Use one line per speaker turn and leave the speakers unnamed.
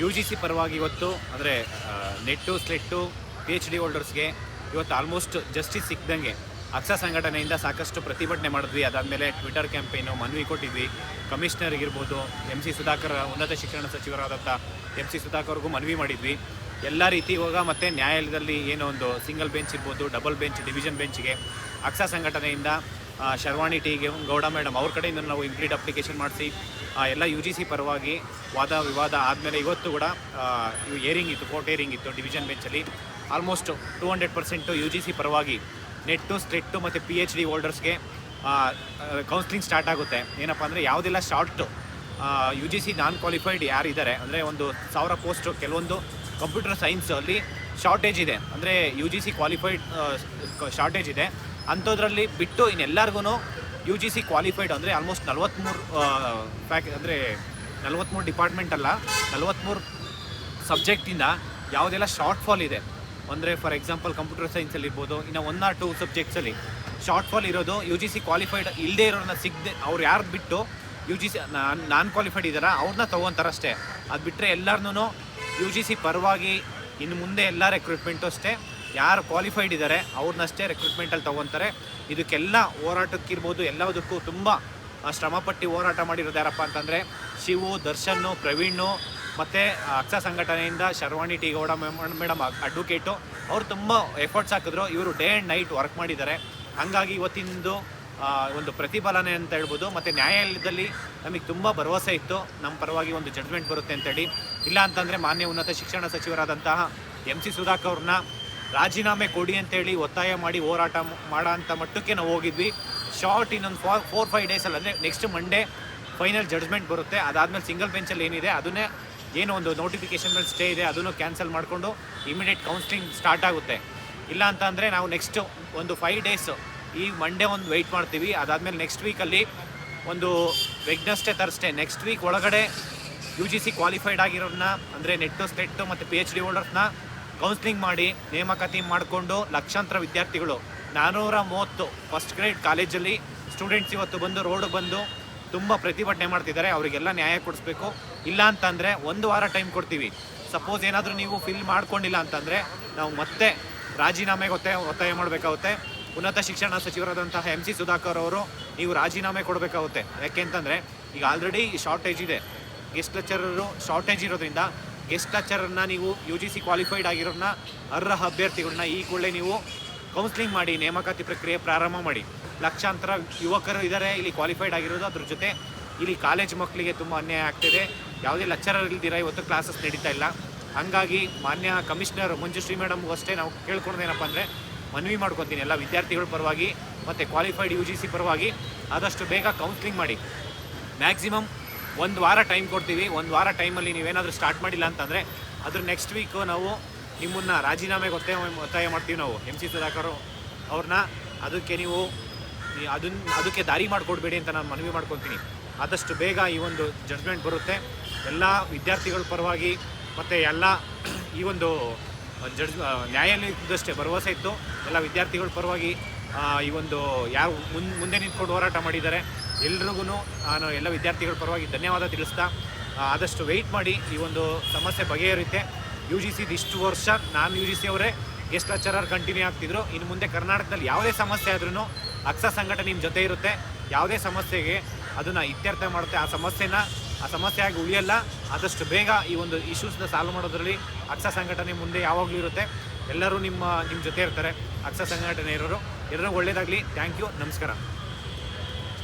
You G C ಪರವಾಗಿ ಇವತ್ತು, ಅಂದರೆ NET, SLET P H D ಹೋಲ್ಡರ್ಸ್ಗೆ ಇವತ್ತು ಆಲ್ಮೋಸ್ಟ್ ಜಸ್ಟಿಸ್ ಸಿಕ್ದಂಗೆ ಅಕ್ಷ ಸಂಘಟನೆಯಿಂದ ಸಾಕಷ್ಟು ಪ್ರತಿಭಟನೆ ಮಾಡಿದ್ವಿ. ಅದಾದಮೇಲೆ ಟ್ವಿಟರ್ ಕ್ಯಾಂಪೇನು ಮನವಿ ಕೊಟ್ಟಿದ್ವಿ. ಕಮಿಷನರ್ ಇರ್ಬೋದು ಎಂ ಸಿ ಸುಧಾಕರ್, ಉನ್ನತ ಶಿಕ್ಷಣ ಸಚಿವರಾದಂಥ ಎಂ ಸಿ ಸುಧಾಕರ್ಗೂ ಮನವಿ ಮಾಡಿದ್ವಿ. ಎಲ್ಲ ರೀತಿ ಇವಾಗ ಮತ್ತು ನ್ಯಾಯಾಲಯದಲ್ಲಿ ಏನೋ ಒಂದು ಸಿಂಗಲ್ ಬೆಂಚ್ ಇರ್ಬೋದು ಡಬಲ್ ಬೆಂಚ್ ಡಿವಿಷನ್ ಬೆಂಚ್ಗೆ ಅಕ್ಷ ಸಂಘಟನೆಯಿಂದ ಶರ್ವಾಣಿ ಟೀಗೆ, ಗೌಡ ಮೇಡಮ್, ಅವ್ರ ಕಡೆಯಿಂದ ನಾವು ಇಂಪ್ಲೀಟ್ ಅಪ್ಲಿಕೇಶನ್ ಮಾಡಿಸಿ ಎಲ್ಲ ಯು ಜಿ ಸಿ ಪರವಾಗಿ ವಾದ ವಿವಾದ ಆದಮೇಲೆ ಇವತ್ತು ಕೂಡ ಏರಿಂಗ್ ಇತ್ತು ಕೋರ್ಟ್ ಏರಿಂಗ್ ಇತ್ತು division ಬೆಂಚಲ್ಲಿ almost two hundred percent U G C ಪರವಾಗಿ ನೆಟ್ಟು ಸ್ಟ್ರೆಟ್ಟು ಮತ್ತು ಪಿ ಎಚ್ ಡಿ ಹೋಲ್ಡರ್ಸ್ಗೆ ಕೌನ್ಸ್ಲಿಂಗ್ ಸ್ಟಾರ್ಟ್ ಆಗುತ್ತೆ. ಏನಪ್ಪ ಅಂದರೆ ಯಾವುದೆಲ್ಲ short U G C non qualified ಯಾರಿದ್ದಾರೆ ಅಂದರೆ ಒಂದು ಸಾವಿರ ಪೋಸ್ಟು ಕೆಲವೊಂದು ಕಂಪ್ಯೂಟರ್ ಸೈನ್ಸಲ್ಲಿ ಶಾರ್ಟೇಜ್ ಇದೆ. ಅಂದರೆ U G C qualified shortage ಇದೆ. ಅಂಥದ್ರಲ್ಲಿ ಬಿಟ್ಟು ಇನ್ನೆಲ್ಲರಿಗೂ ಯು ಜಿ ಸಿ ಕ್ವಾಲಿಫೈಡ್ ಅಂದರೆ ಆಲ್ಮೋಸ್ಟ್ ನಲ್ವತ್ತ್ಮೂರು ಪ್ಯಾಕ್ ಅಂದರೆ ನಲ್ವತ್ತ್ಮೂರು ಡಿಪಾರ್ಟ್ಮೆಂಟ್ ಅಲ್ಲ ನಲ್ವತ್ತ್ಮೂರು ಸಬ್ಜೆಕ್ಟಿಂದ ಯಾವುದೆಲ್ಲ ಶಾರ್ಟ್ ಫಾಲ್ ಇದೆ. ಅಂದರೆ ಫಾರ್ ಎಕ್ಸಾಂಪಲ್ ಕಂಪ್ಯೂಟರ್ ಸೈನ್ಸಲ್ಲಿ ಇರ್ಬೋದು, ಇನ್ನು ಒನ್ ಆರ್ ಟು ಸಬ್ಜೆಕ್ಟ್ಸಲ್ಲಿ ಶಾರ್ಟ್ ಫಾಲ್ ಇರೋದು ಯು ಜಿ ಸಿ ಕ್ವಾಲಿಫೈಡ್ ಇಲ್ಲದೆ ಇರೋರನ್ನ ಸಿಗದೆ, ಅವ್ರು ಯಾರು ಬಿಟ್ಟು U G C non qualified ಇದ್ದಾರ ಅವ್ರನ್ನ ತೊಗೊತಾರಷ್ಟೇ. ಅದು ಬಿಟ್ಟರೆ ಎಲ್ಲರನ್ನೂ ಯು ಜಿ ಸಿ ಪರವಾಗಿ ಇನ್ನು ಮುಂದೆ ಎಲ್ಲ ರೆಕ್ರೂಟ್ಮೆಂಟು ಅಷ್ಟೇ. ಯಾರು ಕ್ವಾಲಿಫೈಡ್ ಇದ್ದಾರೆ ಅವ್ರನ್ನಷ್ಟೇ ರೆಕ್ರೂಟ್ಮೆಂಟಲ್ಲಿ ತೊಗೊತಾರೆ. ಇದಕ್ಕೆಲ್ಲ ಹೋರಾಟಕ್ಕಿರ್ಬೋದು, ಎಲ್ಲದಕ್ಕೂ ತುಂಬ ಶ್ರಮಪಟ್ಟು ಹೋರಾಟ ಮಾಡಿರೋದು ಯಾರಪ್ಪ ಅಂತಂದರೆ, ಶಿವು, ದರ್ಶನ್ನು ಪ್ರವೀಣು ಮತ್ತು ಅಕ್ಷ ಸಂಘಟನೆಯಿಂದ Sharvani T. Gowda madam advocate ಅವರು ತುಂಬ ಎಫರ್ಟ್ಸ್ ಹಾಕಿದ್ರು. ಇವರು ಡೇ ಆ್ಯಂಡ್ ನೈಟ್ ವರ್ಕ್ ಮಾಡಿದ್ದಾರೆ. ಹಾಗಾಗಿ ಇವತ್ತಿಂದು ಒಂದು ಪ್ರತಿಫಲನೆ ಅಂತ ಹೇಳ್ಬೋದು. ಮತ್ತು ನ್ಯಾಯಾಲಯದಲ್ಲಿ ನಮಗೆ ತುಂಬ ಭರವಸೆ ಇತ್ತು. ನಮ್ಮ ಪರವಾಗಿ ಒಂದು ಜಡ್ಜ್ಮೆಂಟ್ ಬರುತ್ತೆ ಅಂತೇಳಿ. ಇಲ್ಲ ಅಂತಂದರೆ ಮಾನ್ಯ ಉನ್ನತ ಶಿಕ್ಷಣ ಸಚಿವರಾದಂತಹ ಎಂ ಸಿ ಸುಧಾಕರ್ ಅವ್ರನ್ನ ರಾಜೀನಾಮೆ ಕೊಡಿ ಅಂತೇಳಿ ಒತ್ತಾಯ ಮಾಡಿ ಹೋರಾಟ ಮಾಡೋ ಅಂಥ ಮಟ್ಟಕ್ಕೆ ನಾವು ಹೋಗಿದ್ವಿ. ಶಾರ್ಟ್ ಇನ್ನೊಂದು ಫೋರ್ ಫೋರ್ ಫೈವ್ ಡೇಸಲ್ಲಿ ಅಂದರೆ ನೆಕ್ಸ್ಟ್ ಮಂಡೇ ಫೈನಲ್ ಜಡ್ಜ್ಮೆಂಟ್ ಬರುತ್ತೆ. ಅದಾದಮೇಲೆ ಸಿಂಗಲ್ ಬೆಂಚಲ್ಲಿ ಏನಿದೆ, ಅದನ್ನೇ ಏನೋ ಒಂದು ನೋಟಿಫಿಕೇಶನ್ ಮೇಲೆ ಸ್ಟೇ ಇದೆ, ಅದನ್ನು ಕ್ಯಾನ್ಸಲ್ ಮಾಡಿಕೊಂಡು ಇಮಿಡಿಯೇಟ್ ಕೌನ್ಸಿಲಿಂಗ್ ಸ್ಟಾರ್ಟ್ ಆಗುತ್ತೆ. ಇಲ್ಲ ಅಂತ ಅಂದರೆ ನಾವು ನೆಕ್ಸ್ಟ್ ಒಂದು ಫೈವ್ ಡೇಸ್ ಈ ಮಂಡೇ ಒಂದು ವೆಯ್ಟ್ ಮಾಡ್ತೀವಿ. ಅದಾದಮೇಲೆ ನೆಕ್ಸ್ಟ್ ವೀಕಲ್ಲಿ ಒಂದು ವೆಗ್ನಸ್ಟೇ ತರ್ಸ್ಟೇ ನೆಕ್ಸ್ಟ್ ವೀಕ್ ಒಳಗಡೆ ಯು ಜಿ ಸಿ ಕ್ವಾಲಿಫೈಡ್ ಆಗಿರೋರನ್ನ ಅಂದರೆ ನೆಟ್ಟು ಸ್ಟೆಟ್ಟು ಮತ್ತು ಪಿ ಎಚ್ ಡಿ ಹೋಲ್ಡರ್ಸ್ನ ಕೌನ್ಸ್ಲಿಂಗ್ ಮಾಡಿ ನೇಮಕಾತಿ ಮಾಡಿಕೊಂಡು ಲಕ್ಷಾಂತರ ವಿದ್ಯಾರ್ಥಿಗಳು. ನಾನ್ನೂರ ಮೂವತ್ತು ಫಸ್ಟ್ ಗ್ರೇಡ್ ಕಾಲೇಜಲ್ಲಿ ಸ್ಟೂಡೆಂಟ್ಸ್ ಇವತ್ತು ಬಂದು ರೋಡ್ ಬಂದು ತುಂಬ ಪ್ರತಿಭಟನೆ ಮಾಡ್ತಿದ್ದಾರೆ. ಅವರಿಗೆಲ್ಲ ನ್ಯಾಯ ಕೊಡಿಸ್ಬೇಕು. ಇಲ್ಲ ಅಂತಂದರೆ ಒಂದು ವಾರ ಟೈಮ್ ಕೊಡ್ತೀವಿ. ಸಪೋಸ್ ಏನಾದರೂ ನೀವು ಫಿಲ್ ಮಾಡ್ಕೊಂಡಿಲ್ಲ ಅಂತಂದರೆ ನಾವು ಮತ್ತೆ ರಾಜೀನಾಮೆಗೆ ಒತ್ತಾಯ ಒತ್ತಾಯ ಮಾಡಬೇಕಾಗುತ್ತೆ. ಉನ್ನತ ಶಿಕ್ಷಣ ಸಚಿವರಾದಂತಹ ಎಂ ಸಿ ಸುಧಾಕರ್ ಅವರು ನೀವು ರಾಜೀನಾಮೆ ಕೊಡಬೇಕಾಗುತ್ತೆ. ಯಾಕೆ ಅಂತಂದರೆ ಈಗ ಆಲ್ರೆಡಿ ಶಾರ್ಟೇಜ್ ಇದೆ. ಗೆಸ್ಟ್ ಲೆಕ್ಚರರು ಶಾರ್ಟೇಜ್ ಇರೋದ್ರಿಂದ ಗೆಸ್ಟ್ ಲೆಕ್ಚರನ್ನ ನೀವು ಯು ಜಿ ಸಿ ಕ್ವಾಲಿಫೈಡ್ ಆಗಿರೋನ್ನ ಅರ್ಹ ಅಭ್ಯರ್ಥಿಗಳನ್ನ ಈ ಕೂಡಲೇ ನೀವು ಕೌನ್ಸಿಲಿಂಗ್ ಮಾಡಿ, ನೇಮಕಾತಿ ಪ್ರಕ್ರಿಯೆ ಪ್ರಾರಂಭ ಮಾಡಿ. ಲಕ್ಷಾಂತರ ಯುವಕರು ಇದ್ದಾರೆ ಇಲ್ಲಿ ಕ್ವಾಲಿಫೈಡ್ ಆಗಿರೋದು. ಅದ್ರ ಜೊತೆ ಇಲ್ಲಿ ಕಾಲೇಜ್ ಮಕ್ಕಳಿಗೆ ತುಂಬ ಅನ್ಯಾಯ ಆಗ್ತಿದೆ. ಯಾವುದೇ ಲೆಕ್ಚರರ್ ಇಲ್ದಿರ ಇವತ್ತು ಕ್ಲಾಸಸ್ ನಡೀತಾ ಇಲ್ಲ. ಹಾಗಾಗಿ ಮಾನ್ಯ ಕಮಿಷನರ್ ಮಂಜುಶ್ರೀ ಮೇಡಮ್ಗೂ ಅಷ್ಟೇ ನಾವು ಕೇಳ್ಕೊಳೋದೇನಪ್ಪ ಅಂದರೆ ಮನವಿ ಮಾಡ್ಕೊತೀನಿ. ಎಲ್ಲ ವಿದ್ಯಾರ್ಥಿಗಳ ಪರವಾಗಿ ಮತ್ತು ಕ್ವಾಲಿಫೈಡ್ ಯು ಜಿ ಸಿ ಪರವಾಗಿ ಆದಷ್ಟು ಬೇಗ ಕೌನ್ಸಿಲಿಂಗ್ ಮಾಡಿ. ಮ್ಯಾಕ್ಸಿಮಮ್ ಒಂದು ವಾರ ಟೈಮ್ ಕೊಡ್ತೀವಿ. ಒಂದು ವಾರ ಟೈಮಲ್ಲಿ ನೀವೇನಾದರೂ ಸ್ಟಾರ್ಟ್ ಮಾಡಿಲ್ಲ ಅಂತಂದರೆ, ಅದ್ರ ನೆಕ್ಸ್ಟ್ ವೀಕು ನಾವು ನಿಮ್ಮನ್ನು ರಾಜೀನಾಮೆಗೆ ಒತ್ತಾಯ ಒತ್ತಾಯ ಮಾಡ್ತೀವಿ ನಾವು. ಎಂ ಸಿ ಸುಧಾಕರ್ ಅವ್ರನ್ನ ಅದಕ್ಕೆ ನೀವು ಅದನ್ನ ಅದಕ್ಕೆ ದಾರಿ ಮಾಡಿಕೊಡ್ಬೇಡಿ ಅಂತ ನಾನು ಮನವಿ ಮಾಡ್ಕೊತೀನಿ. ಆದಷ್ಟು ಬೇಗ ಈ ಒಂದು ಜಡ್ಜ್ಮೆಂಟ್ ಬರುತ್ತೆ. ಎಲ್ಲ ವಿದ್ಯಾರ್ಥಿಗಳ ಪರವಾಗಿ ಮತ್ತು ಎಲ್ಲ ಈ ಒಂದು ಜಡ್ಜ್ ನ್ಯಾಯಾಲಯದಷ್ಟೇ ಭರವಸೆ ಇತ್ತು. ಎಲ್ಲ ವಿದ್ಯಾರ್ಥಿಗಳ ಪರವಾಗಿ ಈ ಒಂದು ಯಾರು ಮುಂದೆ ನಿಂತ್ಕೊಂಡು ಹೋರಾಟ ಮಾಡಿದ್ದಾರೆ. ಎಲ್ರಿಗೂ ನಾನು ಎಲ್ಲ ವಿದ್ಯಾರ್ಥಿಗಳ ಪರವಾಗಿ ಧನ್ಯವಾದ ತಿಳಿಸ್ತಾ ಆದಷ್ಟು ವೆಯ್ಟ್ ಮಾಡಿ ಈ ಒಂದು ಸಮಸ್ಯೆ ಬಗೆಹರಿಯುತ್ತೆ ಯು ಜಿ ಸಿದು ಇಷ್ಟು ವರ್ಷ ನಾನು ಯು ಜಿ ಸಿ ಅವರೇ ಗೆಸ್ಟ್ ಲೆಕ್ಚರರ್ ಕಂಟಿನ್ಯೂ ಆಗ್ತಿದ್ರು. ಇನ್ನು ಮುಂದೆ ಕರ್ನಾಟಕದಲ್ಲಿ ಯಾವುದೇ ಸಮಸ್ಯೆ ಆದ್ರೂ ಅಕ್ಷ ಸಂಘಟನೆ ನಿಮ್ಮ ಜೊತೆ ಇರುತ್ತೆ. ಯಾವುದೇ ಸಮಸ್ಯೆಗೆ ಅದನ್ನು ಇತ್ಯರ್ಥ ಮಾಡುತ್ತೆ. ಆ ಸಮಸ್ಯೆನ, ಆ ಸಮಸ್ಯೆ ಆಗಿ ಉಳಿಯಲ್ಲ. ಆದಷ್ಟು ಬೇಗ ಈ ಒಂದು ಇಶ್ಯೂಸ್ನ ಸಾಲ್ವ್ ಮಾಡೋದ್ರಲ್ಲಿ ಅಕ್ಷ ಸಂಘಟನೆ ಮುಂದೆ ಯಾವಾಗಲೂ ಇರುತ್ತೆ. ಎಲ್ಲರೂ ನಿಮ್ಮ ನಿಮ್ಮ ಜೊತೆ ಇರ್ತಾರೆ ಅಕ್ಷ ಸಂಘಟನೆ ಇರೋರು ಎಲ್ಲರೂ ಒಳ್ಳೆಯದಾಗಲಿ ಥ್ಯಾಂಕ್ ಯು ನಮಸ್ಕಾರ.